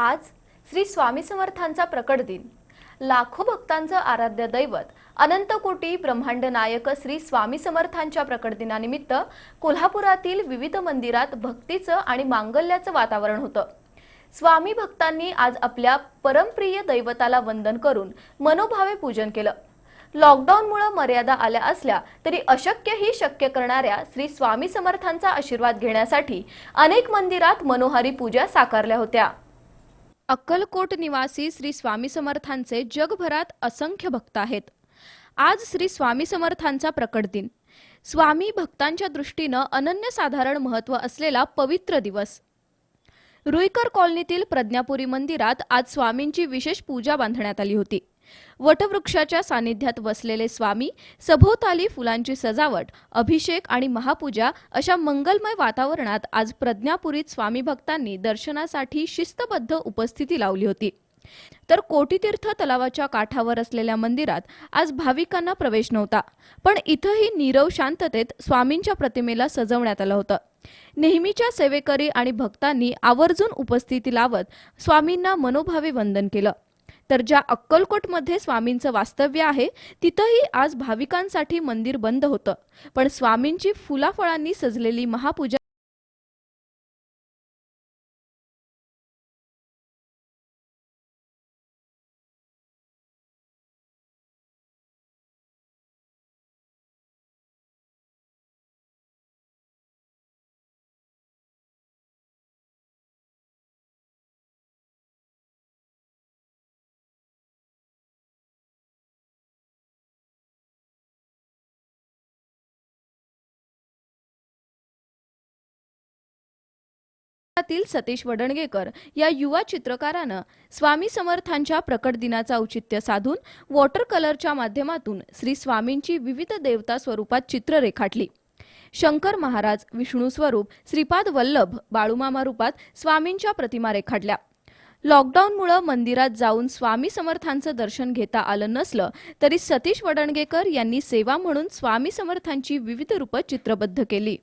आज श्री स्वामी समर्थांचा प्रकट दिन. लाखो भक्तांचं आराध्य दैवत अनंतकोटी ब्रह्मांड नायक श्री स्वामी समर्थांच्या प्रकट दिनानिमित्त कोल्हापुरातील विविध मंदिरात भक्तीचं आणि मांगल्याचं वातावरण होतं. स्वामी भक्तांनी आज आपल्या परमप्रिय दैवताला वंदन करून मनोभावे पूजन केलं. लॉकडाऊनमुळे मर्यादा आल्या असल्या तरी अशक्यही शक्य करणाऱ्या श्री स्वामी समर्थांचा आशीर्वाद घेण्यासाठी अनेक मंदिरात मनोहारी पूजा साकारल्या होत्या. अक्कलकोट निवासी श्री स्वामी समर्थांचे जगभरात असंख्य भक्त आहेत. आज श्री स्वामी समर्थांचा प्रकट दिन. स्वामी भक्तांच्या दृष्टीनं अनन्यसाधारण महत्त्व असलेला पवित्र दिवस. रुईकर कॉलनीतील प्रज्ञापुरी मंदिरात आज स्वामींची विशेष पूजा बांधण्यात आली होती. वटवृक्षाच्या सानिध्यात बसलेले स्वामी सभोवताली फुलांची सजावट अभिषेक आणि महापूजा अशा मंगलमय वातावरणात आज प्रज्ञापुरीत स्वामी भक्तांनी दर्शनासाठी शिस्तबद्ध उपस्थिती लावली होती. तर कोटीतीर्थ तलावाच्या काठावर असलेल्या मंदिरात आज भाविकांना प्रवेश नव्हता पण इथंही नीरव शांततेत स्वामींच्या प्रतिमेला सजवण्यात आलं होतं. नेहमीच्या सेवेकरी आणि भक्तांनी आवर्जून उपस्थिती लावत स्वामींना मनोभावे वंदन केलं. तर ज्या अक्कलकोटमध्ये स्वामींचं वास्तव्य आहे तिथंही आज भाविकांसाठी मंदिर बंद होतं. पण स्वामींची फुलाफळांनी सजलेली महापूजा सतीश वडणगेकर या युवा चित्रकारानं स्वामी समर्थांच्या प्रकट दिनाचं औचित्य साधून वॉटर कलरच्या माध्यमातून श्री स्वामींची विविध देवता स्वरूपात चित्र रेखाटली. शंकर महाराज विष्णू स्वरूप श्रीपाद वल्लभ बाळूमामा रूपात स्वामींच्या प्रतिमा रेखाटल्या. लॉकडाऊनमुळं मंदिरात जाऊन स्वामी समर्थांचं दर्शन घेता आलं नसलं तरी सतीश वडणगेकर यांनी सेवा म्हणून स्वामी समर्थांची विविध रूपं चित्रबद्ध केली.